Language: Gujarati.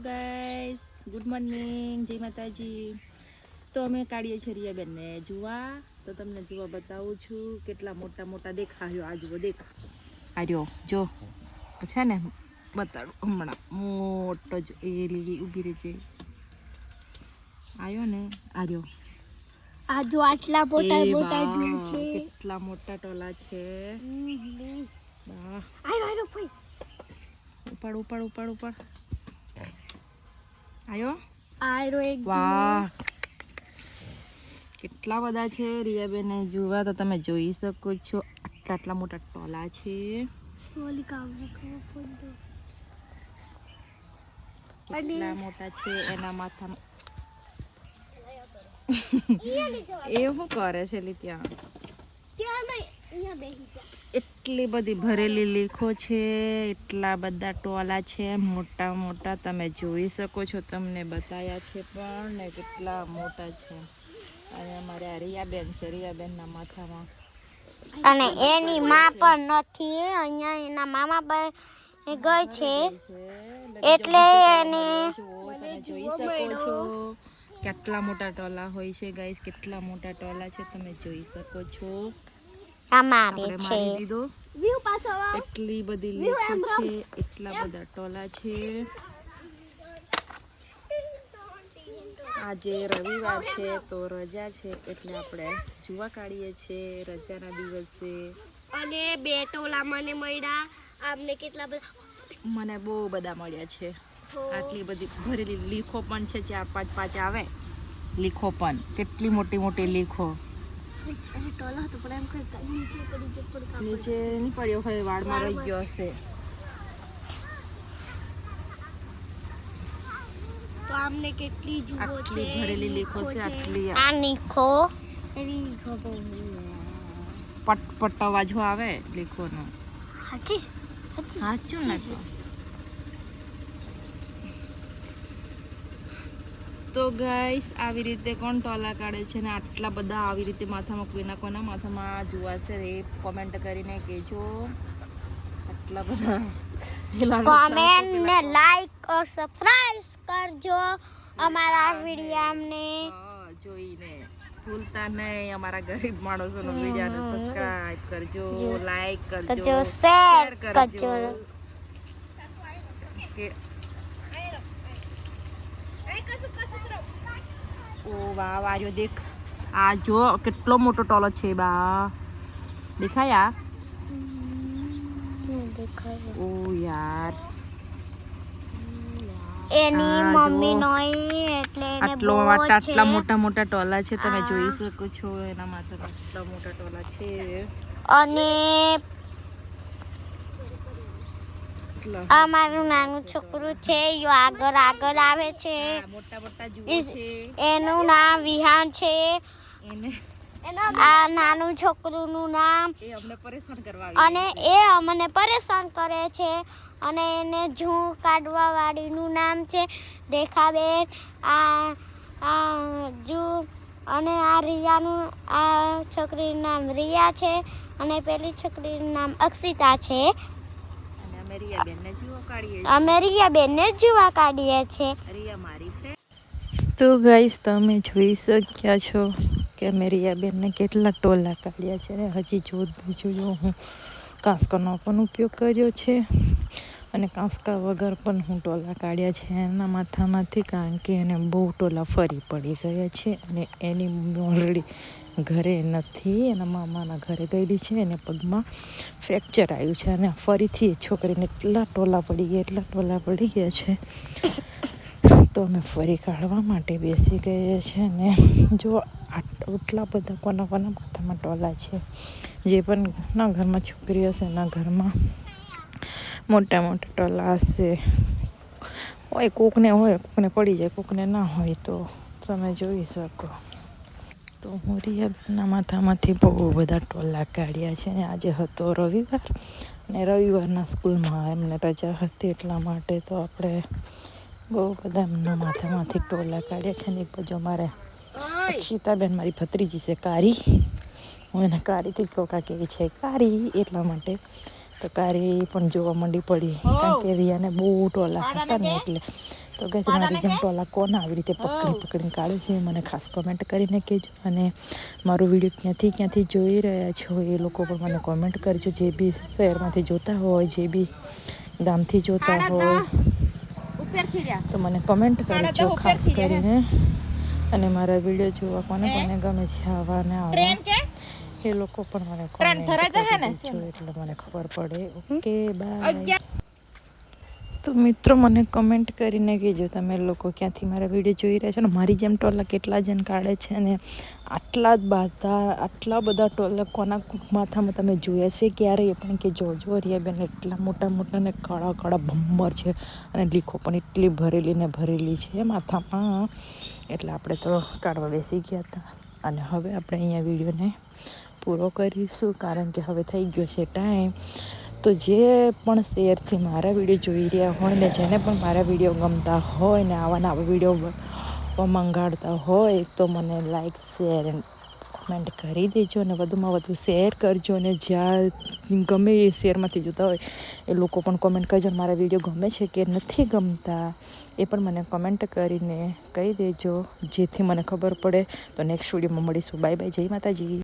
ગાઈસ ગુડ મોર્નિંગ જય માતાજી. તો અમે કાઢીએ છીએ રિયાબેનને જુવા. તો તમને જુવા બતાવું છું કેટલા મોટા મોટા દેખાયો આ જુઓ દેખ. આર્યો જો. છે ને બતાડું હમણાં. મોટો જ એ લીલી ઊભી રહી છે. આવ્યો ને આર્યો આ જો આટલા મોટા મોટા છે. કેટલા મોટા ટોલા છે. આયો આયો ભાઈ. ઉપાડ ઉપાડ ઉપાડ ઉપાડ. આવ્યો આયરો એક વાહ. કેટલા બધા છે રિયાબેને જોવા તો તમે જોઈ શકો છો. આટલા આટલા મોટા ટોલા છે. કેટલા મોટા છે એના માથામાં. એ શું કરે છે લી ત્યાં? ત્યાં નહીં અહીંયા બેસી જા. એટલી બધી ભરેલી લીખો છે એટલા બધા ટોલા છે મોટા મોટા તમે જોઈ શકો છો તમને બતાવ્યા છે પણ ને કેટલા મોટા છે. અને અમારે આ રિયાબેન છે રિયાબેનના માથામાં અને એની માં પણ નથી અહીંયા એના મામા પણ ગઈ છે. એટલે એને જોઈ શકો છો કેટલા મોટા ટોલા હોય છે ગાઈસ કેટલા મોટા ટોલા છે તમે જોઈ શકો છો. અમારે આપણે છે. વ્યૂ પાછો એટલી બધી લીખો છે એટલા બધા ટોલા છે. આજે રવિવાર છે તો રજા છે એટલે આપણે જુવા કાઢીએ છીએ રજાના દિવસે. અને બે ટોલા મને મળ્યા. આમને કેટલા બધા? મને બહુ બધા મળ્યા છે. આટલી બધી ભરેલી લીખો પણ છે ચાર પાંચ પાંચ આવે. લીખો પણ. કેટલી મોટી મોટી લીખો. નીચે નહીં પડ્યો હોય વાળમાં રહી ગયો હશે. તો આમને કેટલી જુઓ છે આટલી ભરેલી લીખો છે આટલી આ. નીખો રીખો પટ પટ અવાજ આવે લેખોનો. હાચી હાચી. સાચું તો ગાઈસ આવી રીતે કોણ ટોલા કાઢે છે ને આટલા બધા આવી રીતે માથામાં કોઈના કોના માથામાં જોવાશે રે? કોમેન્ટ કરીને કહેજો. આટલા બધા કોમેન્ટ ને લાઈક ઓર સબસ્ક્રાઇબ કરજો અમારા વિડીયોને જોઈને. ભૂલતા નહીં અમારા ગરીબ માણસોનો વિડીયોને સબસ્ક્રાઇબ કરજો લાઈક કરજો શેર કરજો. કે ઓ વાહ વાર્યો દેખ. આ જો કેટલો મોટો ટોલો છે બા. દેખાયા ઓ યાર. એની મમ્મી. નોઈ એટલે એને આટલો મોટા આટલા મોટા મોટા ટોલા છે તમે જોઈ શકો છો એના માથામાં આટલા મોટા ટોલા છે. અને. આ મારું નાનું છોકરું છે યો આગળ આગળ આવે છે. મોટા મોટા જુઓ છે. એનું નામ વિહાન છે. આ નાનું છોકરુંનું નામ અને એ અમને પરેશાન કરે છે. અને એને જૂ કાઢવા વાળીનું નામ છે રેખાબેન. આ આ જુ અને આ રિયાનું આ છોકરીનું નામ રિયા છે. અને પેલી છોકરીનું નામ અક્ષિતા છે. અમે રિયાબેનને જુઓ કાઢીએ અમે રિયાબેનને જોવા કાઢીએ છીએ. રિયા મારી ફ્રેન્ડ તો ગાઈસ તમે જોઈ શક્યા છો કે અમે રિયાબેનને કેટલા ટોલા કાઢ્યા છે અને હજી જો જોયો. હું કાંસકાનો પણ ઉપયોગ કર્યો છે અને કાંસકા વગર પણ હું ટોલા કાઢ્યા છે. એના માથામાંથી કારણ કે એને બહુ ટોલા ફરી પડી ગયા છે અને એની ઓલરેડી ઘરે નથી, એના મામાના ઘરે ગયેલી છે એને પગમાં ફ્રેક્ચર આવ્યું છે અને ફરીથી એ છોકરીને એટલા ટોલા પડી ગયા, એટલા ટોલા પડી ગયા છે. તો અમે ફરી કાઢવા માટે બેસી ગયા છે ને, જો આટલા બધા કોના કોના માથામાં ટોલા છે, જે પણ ના ઘરમાં છોકરી હશે એના ઘરમાં મોટા મોટા ટોલા હશે. હોય કોકને હોય, કોકને પડી જાય, કોકને ના હોય તો તમે જોઈ શકો. તો હું રિયાબેનના માથામાંથી બહુ બધા ટોલા કાઢ્યા છે ને આજે હતો રવિવાર ને રવિવારના સ્કૂલમાં એમને રજા હતી એટલા માટે તો આપણે બહુ બધા એમના માથામાંથી ટોલા કાઢ્યા છે ને એક બાજુ અમારે અક્ષિતાબેન મારી ભત્રીજી છે કારી. હું એને કારીથી જ કહું કાં કેવી છે? કારી એટલા માટે તો કારી પણ જોવા માંડી પડી. કારણ કે રિયાને બહુ ટોલા હતા ને એટલે તો ગઈ મારી જેમ ટોલા કોણ આવી રીતે પકડી પકડીને કાઢે છે મને ખાસ કમેન્ટ કરીને કહેજો અને મારો વીડિયો ક્યાંથી ક્યાંથી જોઈ રહ્યા છો એ લોકો પણ મને કોમેન્ટ કરજો. જે બી શહેરમાંથી જોતા હોય જે બી ગામથી જોતા હોય તો મને કમેન્ટ કરજો ખાસ કરીને. અને મારા વીડિયો જોવા કોને? કોને ગમે છે આવા ને આવા. એ લોકો પણ મને એટલે મને ખબર પડે. ઓકે બાય તો મિત્રો મને કમેન્ટ કરીને કહેજો તમે લોકો ક્યાંથી મારા વીડિયો જોઈ રહ્યા છો ને? મારી જેમ ટોલા કેટલા જણ કાઢે છે અને આટલા બધા આટલા બધા ટોલા કોના માથામાં તમે જોયા છે? ક્યારેય પણ કે જોજો રિયાબેન એટલા મોટા મોટા ને કાળા કાળા ભમ્મર છે અને લીખો પણ એટલી ભરેલી ને ભરેલી છે માથામાં. એટલે આપણે તો કાઢવા બેસી ગયા હતા. અને હવે આપણે અહીંયા વિડીયોને પૂરો કરીશું કારણ કે હવે થઈ ગયો છે ટાઈમ તો જે પણ શેરથી મારા વીડિયો જોઈ રહ્યા હોય ને જેને પણ મારા વીડિયો ગમતા હોય ને આવા નવા વીડિયો મંગાડતા હોય તો મને લાઈક, શેર કોમેન્ટ કરી દેજો અને વધુમાં વધુ શેર કરજો અને જ્યાં ગમે એ શેરમાંથી જોતા હોય એ લોકો પણ કોમેન્ટ કરજો મારા વીડિયો ગમે છે કે નથી ગમતા એ પણ મને કમેન્ટ કરીને કહી દેજો, જેથી મને ખબર પડે. તો નેક્સ્ટ વિડીયોમાં મળીશું. Bye bye. જય માતાજી.